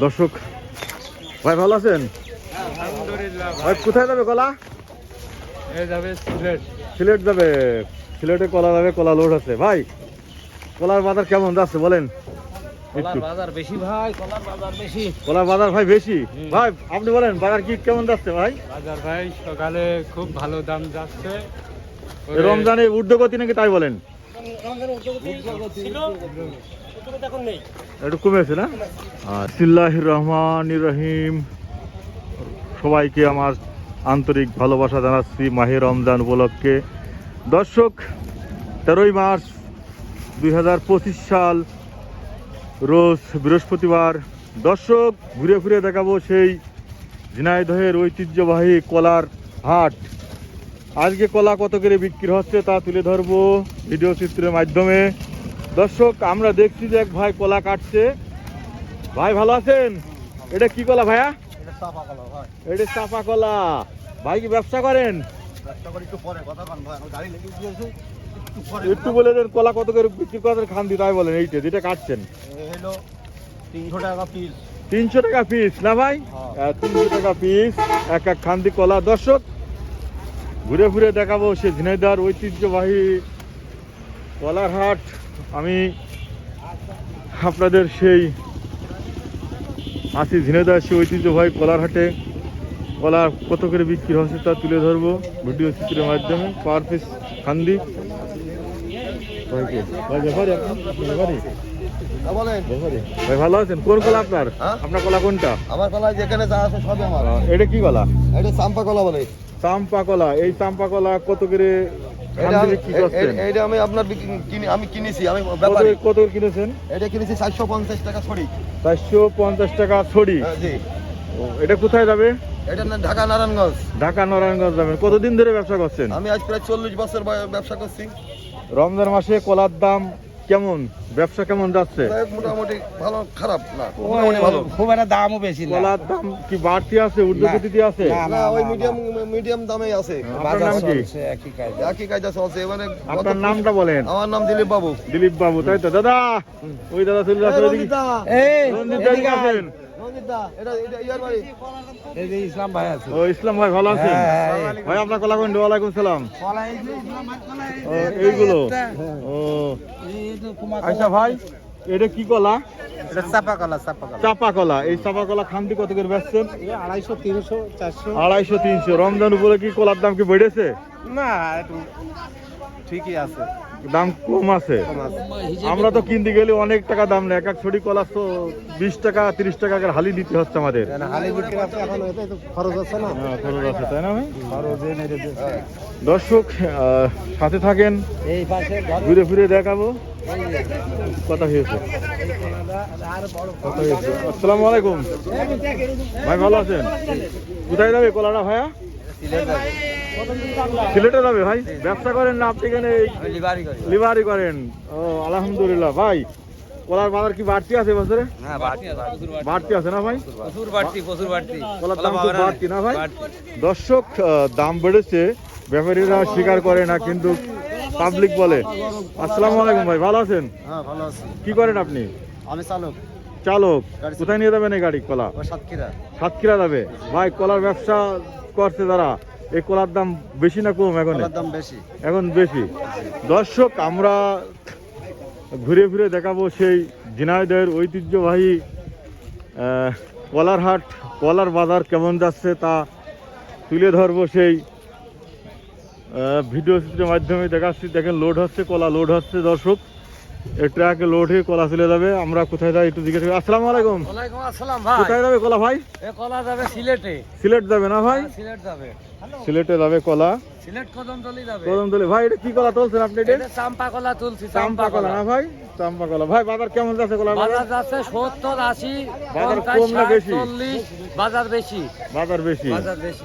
দর্শক ভাই ভালো আছেন? ভাই কোথায় যাবে কলা? যাবে সিলেট। সিলেট যাবে। সিলেটে কলা যাবে কলা লোড আছে। ভাই কলার বাজার কেমন যাচ্ছে বলেন? কলার বাজার বেশি ভাই বেশি। কলার বাজার ভাই বেশি? ভাই আপনি বলেন বাজার কি কেমন যাচ্ছে ভাই? বাজার ভাই সকালে খুব ভালো দাম যাচ্ছে। রমজানে ঊর্ধ্বগতি নাকি তাই বলেন? একটু কমেছে না? সিল্লাহ রহমান রহিম। সবাইকে আমার আন্তরিক ভালোবাসা জানাচ্ছি মাহে রমজান উপলক্ষে। দর্শক, তেরোই মার্চ দুই হাজার পঁচিশ সাল, রোজ বৃহস্পতিবার। দর্শক, ঘুরে ফিরে দেখাবো সেই ঝিনাইদহের ঐতিহ্যবাহী কলার হাট। আজকে কলা কত করে বিক্রি হচ্ছে তা তুলে ধরবো ভিডিও চিত্রের মাধ্যমে। দর্শক আমরা দেখছি যে এক ভাই কলা কাটছে। ভাই ভালো আছেন? এটা কি কলা ভাইয়া? এটা চাপা কলা ভাই। কি ব্যবসা করেন? একটু বলে দেন কলা কত করে বিক্রি করেন খান্দি তাই বলেন এইটা যেটা কাটছেন। তিনশো টাকা পিস তিনশো টাকা পিস না ভাই? হ্যাঁ। তিনশো টাকা পিস এক এক খান্দি কলা। দর্শক ঘুরে ঘুরে দেখাবো সে ঝিনাইদার ঐতিহ্যবাহী কলার হাট। আমি আপনাদের সেই আছি ঝিনাইদার সেই ঐতিহ্যবাহী কলারহাটে কলার কলা কত করে বিক্রি হচ্ছে তা তুলে ধরবো ভিডিও চিত্রের মাধ্যমে। পার পিস খান্দি। ভাই ব্যাপারী? ভাই ভালো আছেন? কোন কলা আপনার? হ্যাঁ? আপনার কলা কোনটা? আমার কলা যেখানে যা আছে সবই আমার। এটা কি কলা? এটা চাম্পা কলা বলে। চাম্পা কলা এই চাম্পা কলা কত করে এটা আমি করছেন? এটা আমি আপনার আমি কিনেছি আমি কত কিনেছেন? এটা কিনেছি চারশো পঞ্চাশ টাকা ছড়ি। চারশো পঞ্চাশ টাকা ছড়ি? হ্যাঁ, এটা কোথায় যাবে? এটা না ঢাকা নারায়ণগঞ্জ। ঢাকা নারায়ণগঞ্জ যাবেন। কতদিন ধরে ব্যবসা করছেন? আমি আজ প্রায় চল্লিশ বছর বয়- ব্যবসা করছি। রমজান মাসে কলার দাম কেমন? ব্যবসা কেমন যাচ্ছে? মোটামুটি ভালো খারাপ না। মোটামুটি ভালো। খুব একটা দামও বেশি না। কলার দাম কি বাড়তি আছে ঊর্ধ্বগতিতে আছে? না, না ওই মিডিয়াম মিডিয়াম দামে আছে। বাজার চলছে কি একই কাজ। একই কায়দা চলছে এবারে আপনার নামটা বলেন। আমার নাম দিলীপ বাবু। দিলীপ বাবু তাই তো? দাদা! ওই দাদা চলে আসলে এই রঞ্জিত। দাদা এদিকে আসেন। রঞ্জিতদা, এটা এটা ইয়ার বাড়ি। এই যে ইসলাম ভাই আছে। ও ইসলাম ভাই ভালো আছেন? হ্যাঁ, হ্যাঁ। ভাই আপনার কলা ওয়ালাইকুম সালাম। এইগুলো? ও। আচ্ছা ভাই? এটা কি কলা? এটা চাপা কলা চাপা কলা। চাপা কলা। এই চাপা কলা খান্তি কত করে বেচছেন আড়াইশো তিনশো চারশো। আড়াইশো তিনশো। রমজান উপরে কি কলার দাম কি বেড়েছে? না একটু ঠিকই আছে। দাম কম আছে। আমরা তো কিনতে গেলে অনেক টাকা দাম নেই। এক এক ছড়ি কলা তো বিশ টাকা তিরিশ টাকা করে হালি দিতে হচ্ছে আমাদের। খরচ আছে না। হ্যাঁ, খরচ আছে তাই না দর্শক আহ, সাথে থাকেন। ঘুরে ফিরে দেখাবো। কথা হয়েছে? কথা হয়েছে? আসসালামু আলাইকুম। ভাই ভালো আছেন? কোথায় যাবে কলাটা ভাইয়া? সিলেটে যাবে ভাই? ব্যবসা করেন না আপনি এখানে? লিভারি করেন। ও আলহামদুলিল্লাহ। ভাই কলার বাজার কি বাড়তি আছে বছরে? হ্যাঁ বাড়তি আছে। না ভাই? প্রচুর বাড়তি প্রচুর বাড়তি। কলার দাম বাড়তি না ভাই? দর্শক দাম বেড়েছে। ব্যাপারীরা স্বীকার করে না কিন্তু পাবলিক বলে। আসসালামু আলাইকুম ভাই ভালো আছেন? হ্যাঁ ভালো আছি। কি করেন আপনি? আমি চালক। চালক। কোথায় নিয়ে যাবেন এই গাড়ি কলা? ও সাতক্ষীরা। সাতক্ষীরা যাবে। ভাই কলার ব্যবসা করছে যারা এই কলার দাম বেশি না কম এখন? দাম বেশি। এখন বেশি। দর্শক আমরা ঘুরে ফিরে দেখাবো সেই ঝিনাইদহের ঐতিহ্যবাহী কলার হাট কলার বাজার কেমন যাচ্ছে তা তুলে ধরবো সেই ভিডিও চিত্রের মাধ্যমে দেখাচ্ছি। দেখেন লোড হচ্ছে কলা লোড হচ্ছে দর্শক। ট্রাকে লোড হয়ে কলা চলে যাবে। আমরা কোথায় যাই একটু জিজ্ঞেস করি। আসসালামু আলাইকুম। ওয়ালাইকুম আসসালাম ভাই। কোথায় যাবে কলা ভাই? এ কলা যাবে সিলেটে। সিলেট যাবে না ভাই? সিলেট যাবে। সিলেটে যাবে কলা। সিলেট কদমতলি যাবে। কদমতলি। ভাই এটা কি কলা তুলছেন আপনি এটা? এটা চাম্পা কলা তুলছি চাম্পা কলা না ভাই? চাম্পা কলা। ভাই বাজার কেমন যাচ্ছে কলা বাজার বাজার যাচ্ছে সত্তর আশি বাজার কম না বেশি? চল্লিশ বাজার বেশি। বাজার বেশি। বাজার বেশি।